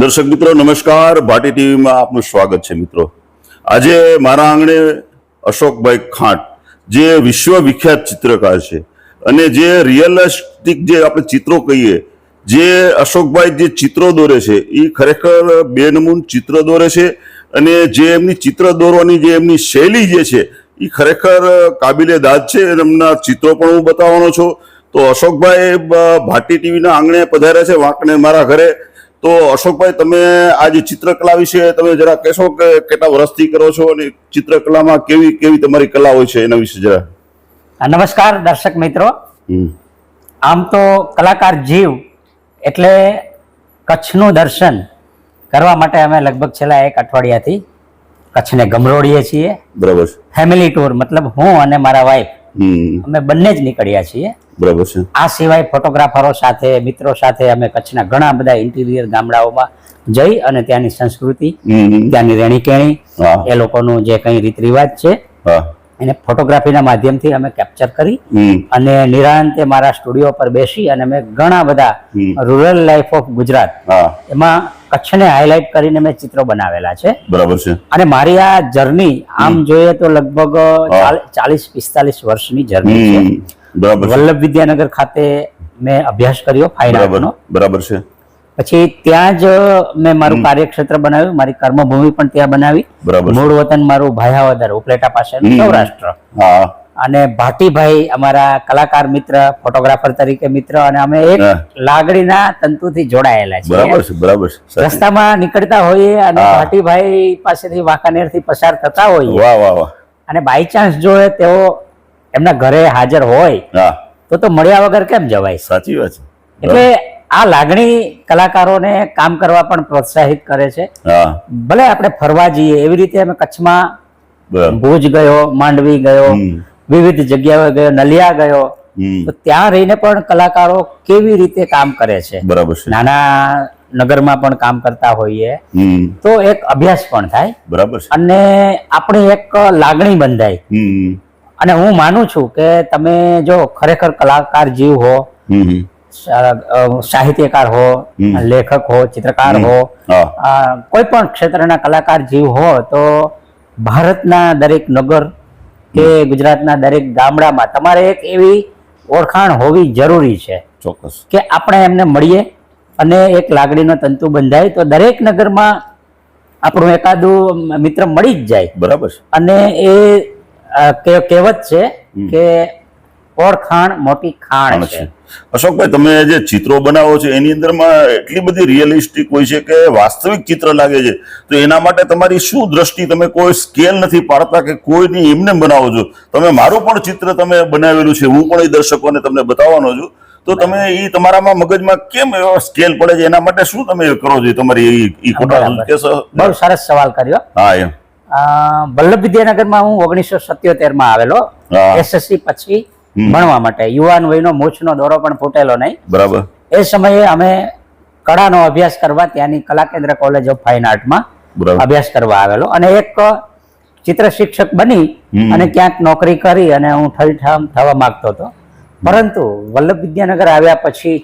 દર્શક મિત્રો, નમસ્કાર. ભાટી ટીવીમાં આપનું સ્વાગત છે મિત્રો. આજે મારા આંગણે અશોકભાઈ ખાંટ, જે વિશ્વ વિખ્યાત ચિત્રકાર છે અને જે રિયલિસ્ટિક જે આપણે ચિત્રો કહીએ, જે અશોકભાઈ જે ચિત્રો દોરે છે એ ખરેખર બેનમૂન ચિત્ર દોરે છે અને જે એમની ચિત્ર દોરવાની જે એમની શૈલી જે છે એ ખરેખર કાબિલે દાદ છે એમના ચિત્રો પણ હું બતાવવાનો છું. તો અશોકભાઈ ભાટી ટીવીના આંગણે પધાર્યા છે, વાંકને મારા ઘરે. તો અશોકભાઈ તમે આ જે ચિત્રકલા વિશે તમે જરા કહેશો કે કેટલા વર્ષથી કરો છો અને ચિત્રકલામાં કેવી કેવી તમારી કલા હોય છે એના વિશે જરા? નમસ્કાર દર્શક મિત્રો. આમ તો કલાકાર જીવ એટલે કચ્છનું દર્શન કરવા માટે અમે લગભગ છેલ્લા એક અઠવાડિયાથી કચ્છને ગમરોડીએ છીએ. બરાબર ફેમિલી ટૂર મતલબ હું અને મારા વાઈફ અમે બંને જ નીકળ્યા છીએ. બરાબર છે. આ સિવાય ફોટોગ્રાફરો સાથે મિત્રો સાથે અમે કચ્છના ઘણા બધા ઇન્ટિરિયર ગામડાઓમાં જઈ અને ત્યાંની સંસ્કૃતિ ત્યાંની રહેણી કેણી એ લોકોનું જે કઈ રીત રિવાજ છે એને ફોટોગ્રાફીના માધ્યમથી અમે કેપ્ચર કરી અને નિરાંતે મારા સ્ટુડિયો પર બેસી અને મેં ઘણા બધા રૂરલ લાઈફ ઓફ ગુજરાત એમાં કચ્છને હાઇલાઇટ કરીને મેં ચિત્રો બનાવેલા છે. બરાબર છે. અને મારી આ જર્ની આમ જોઈએ તો લગભગ ચાલીસ પિસ્તાલીસ વર્ષની જર્ની છે. વલ્લભ વિદ્યાનગર ખાતે મેં અભ્યાસ કર્યો ફાઇન બરાબર છે. પછી ત્યાં જ મેં મારું કાર્યક્ષેત્ર બનાવ્યું. મારી કર્મભૂમિ પણ ત્યાં બનાવી. મૂળ વતન મારું ભાયાવદર ઉપલેટા પાસે સૌરાષ્ટ્ર. અને ભાટીભાઈ અમારા કલાકાર મિત્ર ફોટોગ્રાફર તરીકે મિત્ર અને અમે એક લાગણીના તંતુથી જોડાયેલા છીએ. બરાબર છે બરાબર છે. રસ્તામાં નીકળતા હોઈએ અને ભાટીભાઈ પાસેથી વાંકાનેરથી પસાર થતા હોઈએ. વાહ વાહ વાહ. અને બાય ચાન્સ જો તેઓ એમના ઘરે હાજર હોય તો તો મળ્યા વગર કેમ જવાય? સાચી વાત છે. એટલે આ લાગણી કલાકારોને કામ કરવા પણ પ્રોત્સાહિત કરે છે. ભલે આપણે ફરવા જઈએ એવી રીતે અમે કચ્છમાં ભુજ ગયો માંડવી ગયો વિવિધ જગ્યાએ ગયો નલિયા ગયો તો ત્યાં રહીને પણ કલાકારો કેવી રીતે કામ કરે છે? બરાબર છે. નાના નગરમાં પણ કામ કરતા હોઈએ. તો એક અભ્યાસ પણ થાય. બરાબર છે. અને આપણી એક લાગણી બંધાય. અને હું માનું છું કે તમે જો ખરેખર કલાકાર જીવ હો સાહિત્યકાર હો લેખક હો ચિત્રકાર હો કોઈ પણ ક્ષેત્રના કલાકાર જીવ હો તો ભારતના દરેક નગર કે ગુજરાતના દરેક ગામડામાં તમારે એક એવી ઓળખાણ હોવી જરૂરી છે ચોક્કસ. કે આપણે એમને મળીએ અને એક લાગણીનો તંતુ બંધાય તો દરેક નગરમાં આપણું એકાદું મિત્ર મળી જ જાય. બરાબર અને એ કહેવત છે કે ઓળખાણ મોટી ખાણ છે. અશોકભાઈ તમે જે ચિત્રો બનાવો છો એની અંદરમાં એટલી બધી રિયલિસ્ટિક હોય છે કે વાસ્તવિક ચિત્ર લાગે છે. તો એના માટે તમારી શું દ્રષ્ટિ? તમે કોઈ સ્કેલ નથી પાડતા કે કોઈની એમને બનાવો છો. તમે મારું પણ ચિત્ર તમે બનાવેલું છે હું પણ એ દર્શકોને તમને બતાવવાનો છું. તો તમે એ તમારામાં મગજમાં કેમ એવો સ્કેલ પડે છે? એના માટે શું તમે કરો છો? તમારી એ- બહુ સરસ સવાલ કર્યો. હા એમ. વલ્લભ વિદ્યાનગરમાં હું ઓગણીસો સત્યોતેરમાં આવેલો. એસએસસી પછી. ભણવા માટે. યુવાન વયનો મૂછનો દોરો પણ ફૂટેલો નહીં. બરાબર. એ સમયે અમે કળાનો અભ્યાસ કરવા ત્યાંની કલા કેન્દ્ર કોલેજ ઓફ ફાઇન આર્ટમાં અભ્યાસ કરવા આવેલો. અને એક ચિત્ર શિક્ષક બની અને ક્યાંક નોકરી કરી અને હું ઠલઠામ થવા માંગતો હતો. પરંતુ વલ્લભ વિદ્યાનગર આવ્યા પછી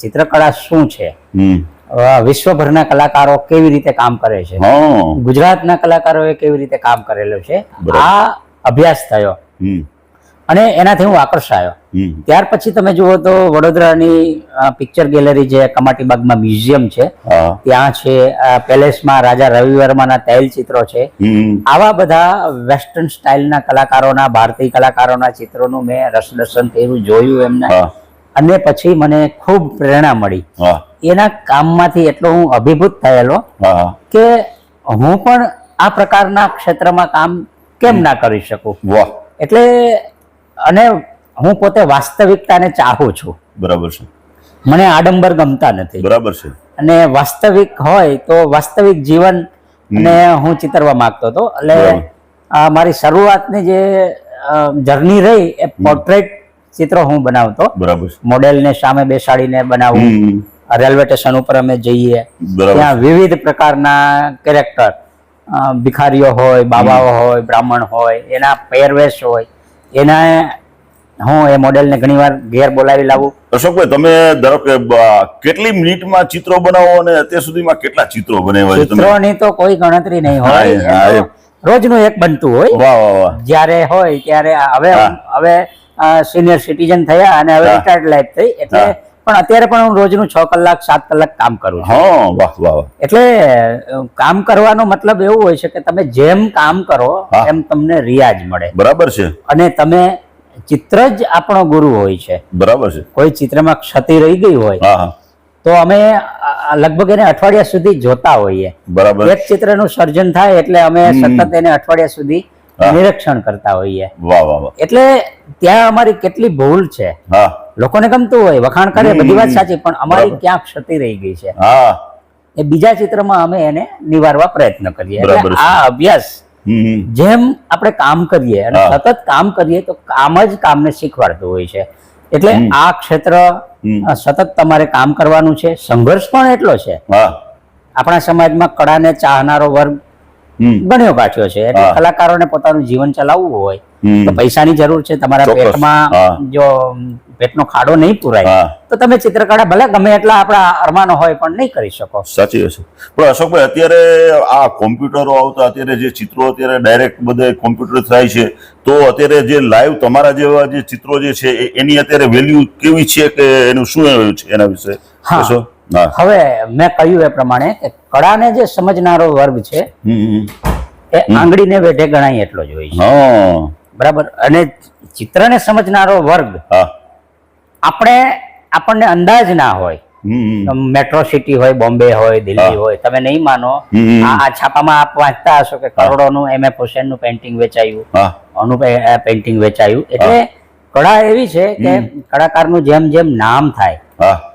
ચિત્રકળા શું છે? વિશ્વભરના કલાકારો કેવી રીતે કામ કરે છે? ગુજરાતના કલાકારોએ કેવી રીતે કામ કરેલું છે? આ અભ્યાસ થયો. અને એનાથી હું આકર્ષાયો. ત્યાર પછી તમે જુઓ તો વડોદરાની પિક્ચર ગેલેરી જે કમાટીબાગમાં મ્યુઝિયમ છે ત્યાં છે પેલેસમાં રાજા રવિ વર્માના તૈલ ચિત્રો છે. આવા બધા વેસ્ટર્ન સ્ટાઇલના કલાકારોના ભારતીય કલાકારોના ચિત્રોનું મેં રસદર્શન કર્યું જોયું એમને. અને પછી મને ખૂબ પ્રેરણા મળી. એના કામમાંથી એટલો હું અભિભૂત થયેલો કે હું પણ આ પ્રકારના ક્ષેત્રમાં કામ કેમ ના કરી શકું? એટલે અને હું પોતે વાસ્તવિકતાને ચાહું છું. બરાબર છે. મને આડંબર ગમતા નથી. બરાબર છે. અને વાસ્તવિક હોય તો વાસ્તવિક જીવન ને હું ચિતરવા માંગતો હતો. એટલે મારી શરૂઆતની જે જર્ની રહી એ પોર્ટ્રેટ ચિત્રો હું બનાવતો. બરાબર. મોડેલને સામે બેસાડીને બનાવું. રેલવે સ્ટેશન ઉપર અમે જઈએ. ત્યાં વિવિધ પ્રકારના કેરેક્ટર ભિખારીઓ હોય બાબાઓ હોય બ્રાહ્મણ હોય એના પહેરવેશ હોય. એના હું એ મોડેલને ઘણીવાર ઘેર બોલાવી લાવું. અશોકભાઈ તમે ધારો કે કેટલી મિનિટમાં ચિત્રો બનાવો અને અત્યાર સુધીમાં કેટલા ચિત્રો બનાવ્યા છે ચિત્રોની તો કોઈ ગણતરી નહીં હોય. રોજનું એક બનતું હોય. વાહ જ્યારે હોય ત્યારે હવે હવે સિનિયર સિટીઝન થયા અને હવે. રિટાયર્ડ લાઈફ થઈ એટલે. પણ અત્યારે પણ હું રોજનું છ કલાક સાત કલાક કામ કરું છું. વાહ વાહ વાહ. એટલે કામ કરવાનો મતલબ એવું હોય છે કે તમે જેમ કામ કરો એમ તમને રિયાજ મળે. બરાબર છે. અને તમે ચિત્ર જ આપણો ગુરુ હોય છે. બરાબર છે. કોઈ ચિત્રમાં ક્ષતિ રહી ગઈ હોય તો અમે લગભગ એને અઠવાડિયા સુધી જોતા હોઈએ. બરાબર. એક ચિત્રનું સર્જન થાય એટલે અમે સતત એને અઠવાડિયા સુધી નિરીક્ષણ કરતા હોઈએ. વાહ વાહ વાહ. એટલે ત્યાં અમારી કેટલી ભૂલ છે. હા. લોકોને ગમતું હોય વખાણ કરે બધી વાત સાચી પણ અમારી ક્યાં ક્ષતિ રહી ગઈ છે. એ બીજા ચિત્રમાં અમે એને નિવારવા પ્રયત્ન કરીએ. એટલે આ અભ્યાસ. જેમ આપણે કામ કરીએ અને સતત કામ કરીએ તો કામ જ કામને શીખવાડતું હોય છે. એટલે આ ક્ષેત્ર સતત તમારે કામ કરવાનું છે. સંઘર્ષ પણ એટલો છે. આપણા સમાજમાં કળાને ચાહનારો વર્ગ ગણ્યો ગાંઠ્યો છે. એટલે કલાકારોને પોતાનું જીવન ચલાવવું હોય તો પૈસાની જરૂર છે. તમારા પેટમાં જો પેટનો ખાડો નહીં પુરાય તો તમે ચિત્રકળા ભલે ગમે એટલા આપણા અરમાનો હોય પણ નહીં કરી શકો. સાચી હશે પણ અશોકભાઈ અત્યારે આ કોમ્પ્યુટરો આવતા અત્યારે જે ચિત્રો અત્યારે ડાયરેક્ટ બધે કોમ્પ્યુટર થાય છે તો અત્યારે જે લાઈવ તમારા જેવા જે ચિત્રો જે છે એની અત્યારે વેલ્યુ કેવી છે કે એનું શું છે એના વિશે? હા. હવે મેં કહ્યું એ પ્રમાણે કે કળાને જે સમજનારો વર્ગ છે. એ આંગળીને વેઢે ગણાય એટલો જ હોય છે. બરાબર? અને ચિત્રને સમજનારો વર્ગ આપણે આપણને અંદાજ ના હોય. મેટ્રો સિટી હોય બોમ્બે હોય દિલ્હી હોય તમે નહીં માનો. આ છાપામાં આપ વાંચતા હશો કે કરોડોનું એમ એફ હુસેનનું પેઇન્ટિંગ વેચાયું. હા. અનુ પેઇન્ટિંગ વેચાયું. એટલે કળા એવી છે કે કલાકારનું જેમ જેમ નામ થાય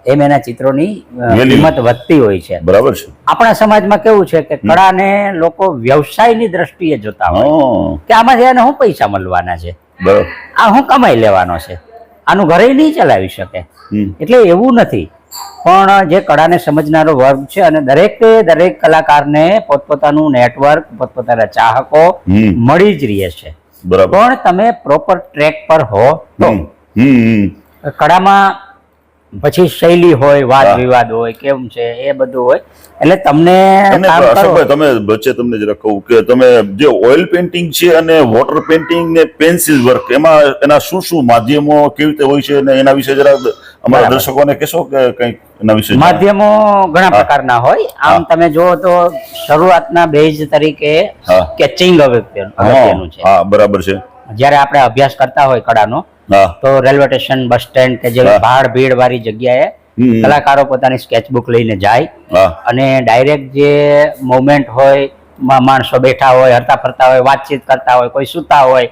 એમ એના ચિત્રોની કિંમત વધતી હોય છે. બરાબર છે. આપણા સમાજમાં કેવું છે કે કળાને લોકો વ્યવસાયની દ્રષ્ટિએ જોતા હોય કે આમાંથી એને શું પૈસા મળવાના છે? બરાબર. આ હું કમાઈ લેવાનો છે? આનું ઘરે નહીં ચલાવી શકે. એટલે એવું નથી. પણ જે કળાને સમજનારો વર્ગ છે અને દરેકે દરેક કલાકારને પોતપોતાનું નેટવર્ક પોતપોતાના ચાહકો મળી જ રહે છે. બરાબર. પણ તમે પ્રોપર ટ્રેક પર હો તો. કળામાં પછી શૈલી હોય વાદ વિવાદ હોય કેમ છે એ બધું હોય. એટલે તમને તમે વચ્ચે તમને જરા કહું કે તમે જે ઓઇલ પેઇન્ટિંગ છે અને વોટર પેઇન્ટિંગ ને પેન્સિલ વર્ક એમાં એના શું શું માધ્યમો કેવી રીતે હોય છે અને એના વિશે જરા અમારા દર્શકોને કહેશો કે કંઈક એના વિશે માધ્યમો ઘણા પ્રકારના હોય. આમ તમે જુઓ તો શરૂઆતના બેઝ તરીકે કેચિંગ અગત્યનું છે. હા બરાબર છે. જ્યારે આપણે અભ્યાસ કરતા હોય કળાનો તો રેલવે સ્ટેશન બસ સ્ટેન્ડ કે જેવી ભાડ ભીડ વાળી જગ્યાએ કલાકારો પોતાની સ્કેચબુક લઈને જાય અને ડાયરેક્ટ જે મોમેન્ટ હોય માણસો બેઠા હોય હરતા ફરતા હોય વાતચીત કરતા હોય કોઈ સૂતા હોય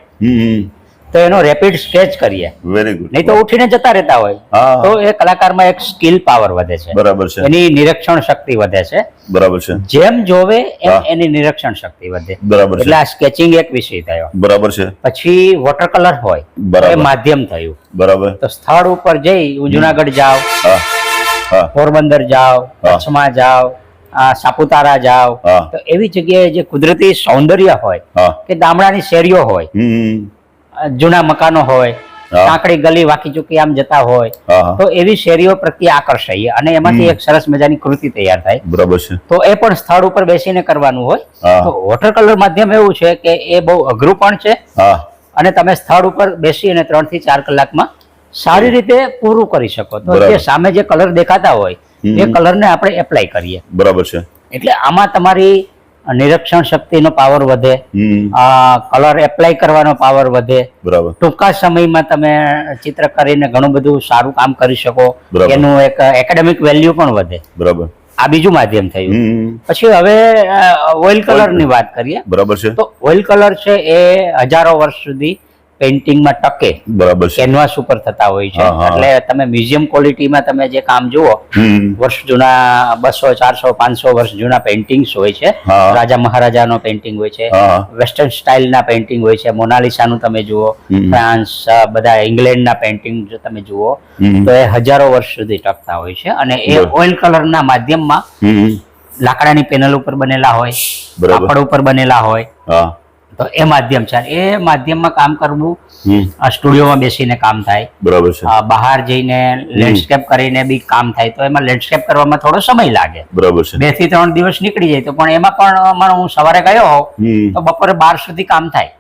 તો એનો રેપિડ સ્કેચ કરીએ. વેરી ગુડ નહીં તો ઉઠીને જતા રહેતા હોય. તો એ કલાકારમાં એક સ્કિલ પાવર વધે છે. બરાબર છે. એની નિરીક્ષણ શક્તિ વધે છે. બરાબર છે. જેમ જોવે એમ એની નિરીક્ષણ શક્તિ વધે. બરાબર એટલે આ સ્કેચિંગ એક વિષય થયો. બરાબર છે. પછી વોટર કલર હોય એ માધ્યમ થયું. બરાબર. તો સ્થળ ઉપર જઈ જુનાગઢ જાઓ પોરબંદર જાઓ. કચ્છમાં જાઓ સાપુતારા જાઓ તો એવી જગ્યાએ જે કુદરતી સૌંદર્ય હોય કે ગામડાની શેરીઓ હોય જૂના મકાનો હોય સાંકડી કાંકડી ગલી વાકી ચૂકી આમ જતા હોય તો એવી શેરીઓ પ્રત્યે આકર્ષાઈએ અને એમાંથી એક સરસ મજાની કૃતિ તૈયાર થાય. બરાબર છે. તો એ પણ સ્થળ ઉપર બેસીને કરવાનું હોય. તો વોટર કલર માધ્યમ એવું છે કે એ બહુ અઘરું પણ છે. અને તમે સ્થળ ઉપર બેસી અને ત્રણથી ચાર કલાકમાં સારી રીતે પૂરું કરી શકો. તો જે સામે જે કલર દેખાતા હોય. એ કલરને આપણે એપ્લાય કરીએ. બરાબર છે. એટલે આમાં તમારી નિરીક્ષણ શક્તિનો પાવર વધે. કલર એપ્લાય કરવાનો પાવર વધે. બરાબર. ટૂંકા સમયમાં તમે ચિત્ર કરીને ઘણું બધું સારું કામ કરી શકો. એનું એક એકેડેમિક વેલ્યુ પણ વધે. બરાબર. આ બીજું માધ્યમ થયું. પછી હવે ઓઇલ કલરની વાત કરીએ. બરાબર છે. તો ઓઇલ કલર છે એ હજારો વર્ષ સુધી પેઇન્ટિંગમાં ટકે. બરાબર કેનવાસ ઉપર થતા હોય છે. એટલે તમે મ્યુઝિયમ ક્વોલિટીમાં તમે જે કામ જુઓ વર્ષ જૂના બસો ચારસો પાંચસો વર્ષ જૂના પેઇન્ટિંગ્સ હોય છે. રાજા રાજા મહારાજાનો પેઇન્ટિંગ હોય છે. વેસ્ટર્ન વેસ્ટર્ન સ્ટાઇલના પેઇન્ટિંગ હોય છે. મોનાલિસાનું તમે જુઓ. ફ્રાન્સ બધા બધા ઇંગ્લેન્ડના પેઇન્ટિંગ જો તમે જુઓ તો એ હજારો વર્ષ સુધી ટકતા હોય છે. અને એ. ઓઇલ કલરના માધ્યમમાં લાકડાની પેનલ ઉપર બનેલા હોય. કાપડ ઉપર બનેલા હોય. તો એ માધ્યમ છે. એ માધ્યમમાં કામ કરવું આ સ્ટુડિયોમાં બેસીને કામ થાય. બરાબર છે. બહાર જઈને લેન્ડસ્કેપ કરીને બી કામ થાય. તો એમાં લેન્ડસ્કેપ કરવામાં થોડો સમય લાગે. બરાબર છે. બેથી ત્રણ દિવસ નીકળી જાય તો પણ એમાં પણ અમારે હું સવારે ગયો હોઉં તો બપોરે બાર સુધી કામ થાય.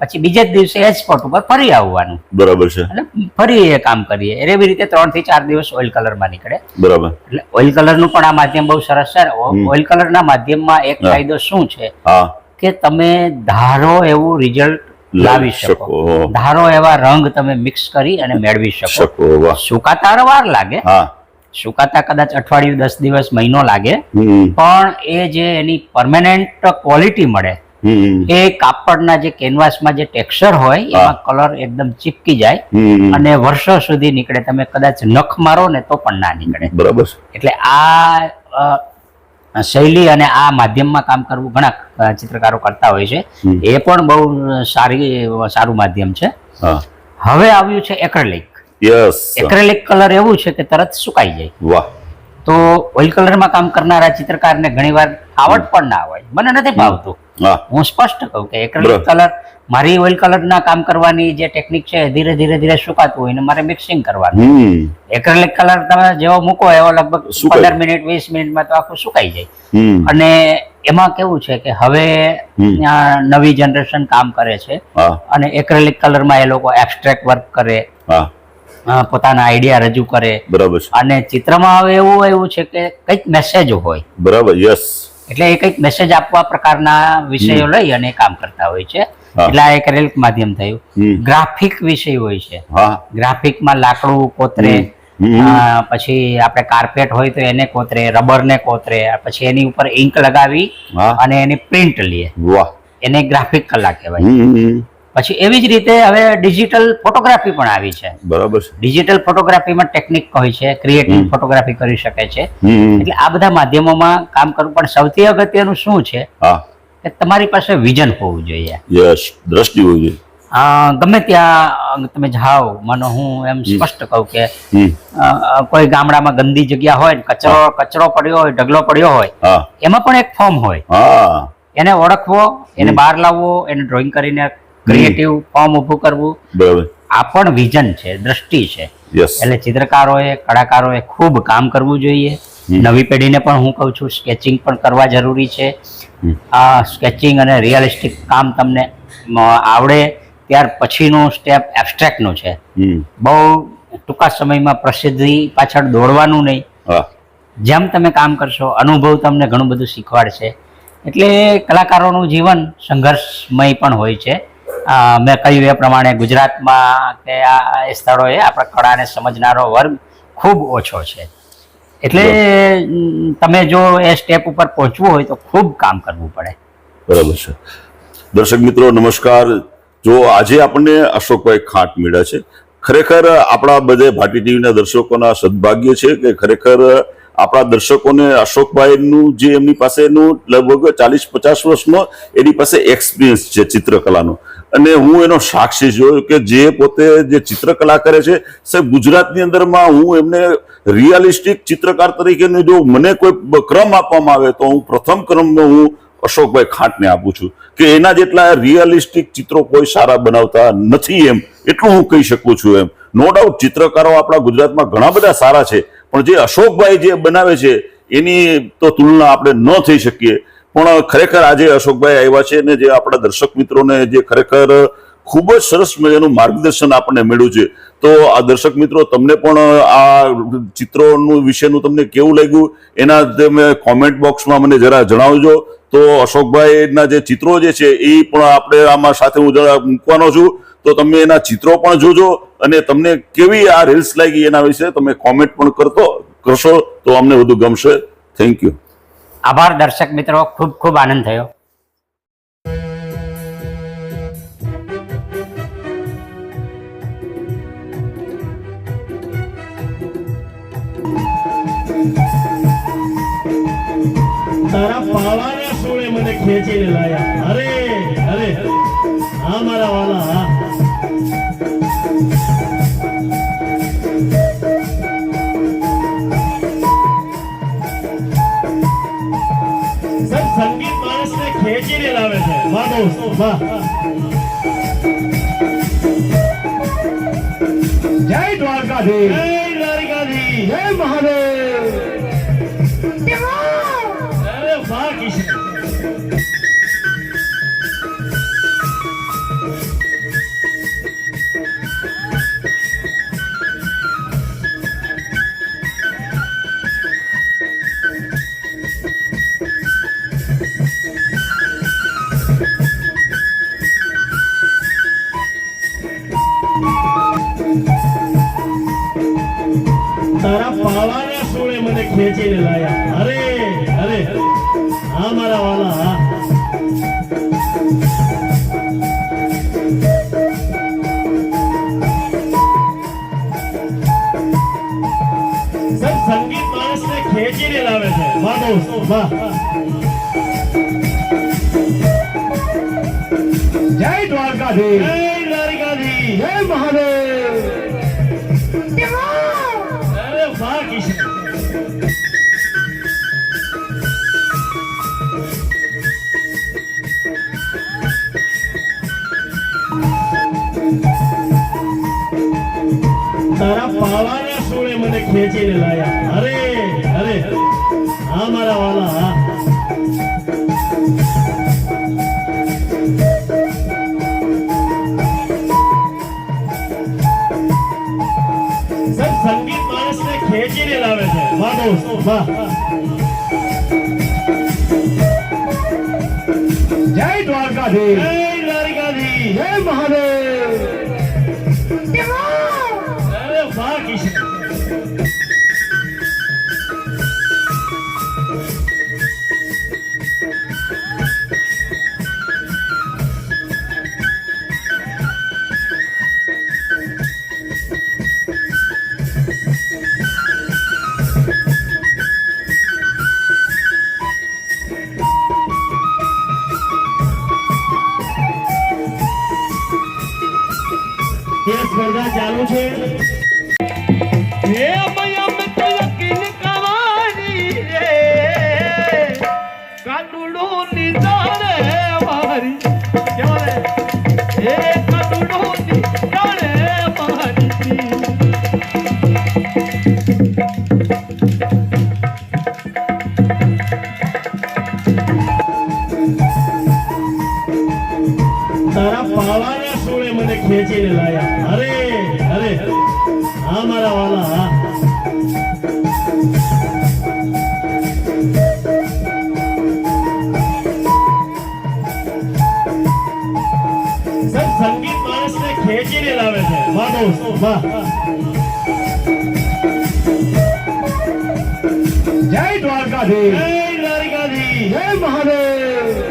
પછી બીજે જ દિવસે એ સ્પોટ ઉપર ફરી આવવાનું. બરાબર છે. એટલે ફરી એ કામ કરીએ. એવી રીતે ત્રણથી ચાર દિવસ ઓઇલ કલરમાં નીકળે. બરાબર. એટલે ઓઇલ કલરનું પણ આ માધ્યમ બહુ સરસ છે ઓઇલ કલરના માધ્યમમાં એક ફાયદો શું છે? કે તમે ધારો એવું રિઝલ્ટ લાવી શકો. ધારો એવા રંગ તમે મિક્સ કરી અને મેળવી શકો. સુકાતા વાર લાગે. સુકાતા કદાચ અઠવાડિયું દસ દિવસ મહિનો લાગે. પણ એ જે એની પરમેનન્ટ ક્વોલિટી મળે એ કાપડના જે કેનવાસમાં જે ટેક્સચર હોય એમાં કલર એકદમ ચીપકી જાય અને વર્ષો સુધી નીકળે. તમે કદાચ નખ મારો ને તો પણ ના નીકળે. બરાબર એટલે આ શૈલી અને આ માધ્યમમાં કામ કરવું ઘણા ચિત્રકારો કરતા હોય છે. એ પણ બહુ સારી સારું માધ્યમ છે. હવે આવ્યું છે એક્રેલિક. યસ. એક્રેલિક કલર એવું છે કે તરત સુકાઈ જાય. વાહ. તો ઓઇલ કલરમાં કામ કરનારા ચિત્રકારને ઘણીવાર આવડ પણ ના હોય. મને નથી ભાવતું. હું. સ્પષ્ટ કહું કે એક્રેલિક કલર મારી ઓઇલ કલરના કામ કરવાની જે ટેકનિક છે ધીરે ધીરે ધીરે સુકાતું હોય ને મારે મિક્સિંગ કરવાનું. એક્રેલિક કલર તમે જેવો મૂકો એવો લગભગ પંદર મિનિટ વીસ મિનિટમાં તો આખું સુકાઈ જાય. અને એમાં કેવું છે કે હવે. નવી જનરેશન કામ કરે છે અને એક્રેલિક કલરમાં એ લોકો એબ્સ્ટ્રેક્ટ વર્ક કરે. હા. પોતાના આઈડિયા રજૂ કરે. બરાબર અને ચિત્રમાં હવે એવું એવું છે કે કંઈક મેસેજ હોય. બરાબર યસ એટલે એ કંઈક મેસેજ આપવા પ્રકારના વિષયો લઈ અને કામ કરતા હોય છે. એટલે આ એક રેલ માધ્યમ થયું. ગ્રાફિક વિષય હોય છે. ગ્રાફિકમાં લાકડું કોતરે પછી આપણે કાર્પેટ હોય તો એને કોતરે રબર ને કોતરે પછી એની ઉપર ઇંક લગાવી અને એની પ્રિન્ટ લઈએ. એને ગ્રાફિક કલા કહેવાય. પછી એવી જ રીતે હવે ડિજિટલ ફોટોગ્રાફી પણ આવી છે. બરાબર છે. ડિજિટલ ફોટોગ્રાફીમાં ટેકનિક હોય છે ક્રિએટિવ ફોટોગ્રાફી કરી શકે છે. એટલે આ બધા માધ્યમોમાં કામ કરવું પણ સૌથી અગત્યનું શું છે? કે તમારી પાસે વિઝન હોવું જોઈએ. યસ દ્રષ્ટિ હોવી જોઈએ. ગમે ત્યાં તમે જાઓ મને હું એમ સ્પષ્ટ કહું કે કોઈ ગામડામાં ગંદી જગ્યા હોય કચરો કચરો પડ્યો હોય ઢગલો પડ્યો હોય એમાં પણ એક ફોર્મ હોય. એને ઓળખવો એને બહાર લાવવો એને ડ્રોઈંગ કરીને ક્રિએટિવ ફોર્મ ઊભું કરવું બરાબર. આ પણ વિઝન છે દ્રષ્ટિ છે. એટલે ચિત્રકારોએ કલાકારોએ ખૂબ કામ કરવું જોઈએ. નવી પેઢીને પણ હું કહું છું સ્કેચિંગ પણ કરવા જરૂરી છે. આ સ્કેચિંગ અને રિયલિસ્ટિક કામ તમને આવડે ત્યાર પછીનું સ્ટેપ એબ્સ્ટ્રેક્ટનું છે. બહુ ટૂંકા સમયમાં પ્રસિદ્ધિ પાછળ દોડવાનું નહીં. જેમ તમે કામ કરશો અનુભવ તમને ઘણું બધું શીખવાડશે. એટલે કલાકારોનું જીવન સંઘર્ષમય પણ હોય છે. મેં કહ્યું એ પ્રમાણે ગુજરાતમાં કે આ એ સ્થળોએ આપણા કળાને સમજનારો વર્ગ ખૂબ ઓછો છે. એટલે તમે જો એ સ્ટેપ ઉપર પહોંચવું હોય તો ખૂબ કામ કરવું પડે. બરાબર છે. દર્શક મિત્રો નમસ્કાર. જો આજે આપણને અશોકભાઈ ખાંટ મળ્યા છે ખરેખર આપણા બધે ભાટી ટીવીના દર્શકોના સદભાગ્ય છે કે ખરેખર આપણા દર્શકોને અશોકભાઈનું જે એમની પાસેનું લગભગ ચાલીસ પચાસ વર્ષનો એની પાસે એક્સપિરિયન્સ છે ચિત્રકલાનો. અને હું એનો સાક્ષી છું કે જે પોતે જે ચિત્રકલા કરે છે, સાહેબ ગુજરાતની અંદરમાં હું એમને રિયાલિસ્ટિક ચિત્રકાર તરીકેનો જો મને કોઈ ક્રમ આપવામાં આવે તો હું પ્રથમ ક્રમનો હું અશોકભાઈ ખાંટને આપું છું કે એના જેટલા રિયાલિસ્ટિક ચિત્રો કોઈ સારા બનાવતા નથી એમ, એટલું હું કહી શકું છું એમ. નો ડાઉટ ચિત્રકારો આપણા ગુજરાતમાં ઘણા બધા સારા છે, પણ જે અશોકભાઈ જે બનાવે છે, એની તો તુલના આપણે ન થઈ શકીએ. પણ ખરેખર આજે અશોકભાઈ આવ્યા છે ને જે આપણા દર્શક મિત્રોને જે ખરેખર ખૂબ જ સરસ મજાનું માર્ગદર્શન આપણને મળ્યું છે. તો આ દર્શક મિત્રો, તમને પણ આ ચિત્રોનું વિશેનું તમને કેવું લાગ્યું? એના તમે કોમેન્ટ બોક્સમાં મને જરા જણાવજો. તો અશોકભાઈના જે ચિત્રો જે છે, એ પણ આપણે આમાં સાથે હું જરા મૂકવાનો છું. તો તમે એના ચિત્રો પણ જોજો અને તમને કેવી આ રીલ્સ લાગી એના વિશે તમે કોમેન્ટ પણ કરતો, કરશો તો અમને વધુ ગમશે. થેન્ક યુ આભાર દર્શક મિત્રો, ખૂબ ખૂબ આનંદ થયો. તારા પાવાના સોળે મને ખેંચીને લાયા. અરે અરે હા મારા વાલા, હા. જય દ્વારકાધીશ. જય દ્વારકાધીશ. જય મહાદેવ. જય દ્વારકાધીશ જય દ્વારકાધીશ જય મહાદેવ અરે વાહ કિશન તારા પાવાના સોળે મને ખેંચીને લાયા. અરે અરે. હા મારા વાલા સંગીત માણસને ખેંચીને લાવે છે વાહ દોસ્ત વાહ જય દ્વારકાધીશ. જય દ્વારકાધીશ. જય મહાદેવ. જય દ્વારકાધીશ જય દ્વારકાધીશ જય મહાદેવ